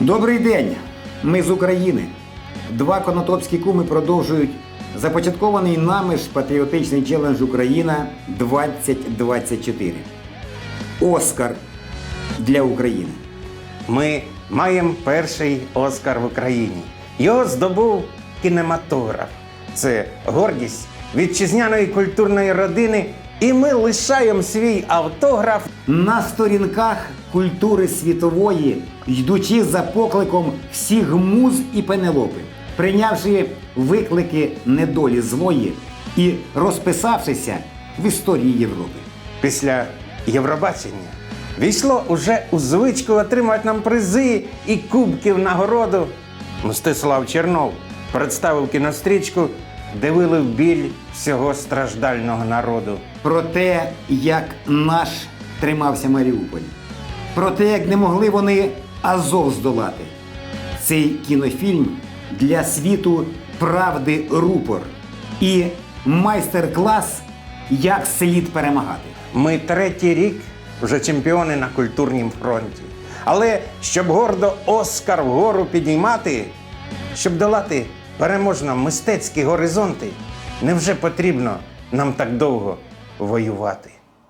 Добрий день! Ми з України. Два конотопські куми продовжують започаткований нами ж патріотичний челендж Україна 2024. Оскар для України. Ми маємо перший Оскар в Україні. Його здобув кінематограф. Це гордість вітчизняної культурної родини, і ми лишаємо свій автограф На сторінках культури світової, йдучи за покликом всіх муз і пенелопи, прийнявши виклики недолі злої і розписавшися в історії Європи. після Євробачення. Війшло уже у звичку отримати нам призи і кубків нагороду. Мстислав Чернов представив кінострічку, де вилив біль всього страждального народу. про те, як наш тримався Маріуполь, про те, як не могли вони Азов здолати. Цей кінофільм для світу правди рупор і майстер-клас, як слід перемагати. Ми третій рік вже чемпіони на культурнім фронті. Але щоб гордо Оскар вгору підіймати, щоб долати переможно мистецькі горизонти, невже потрібно нам так довго воювати?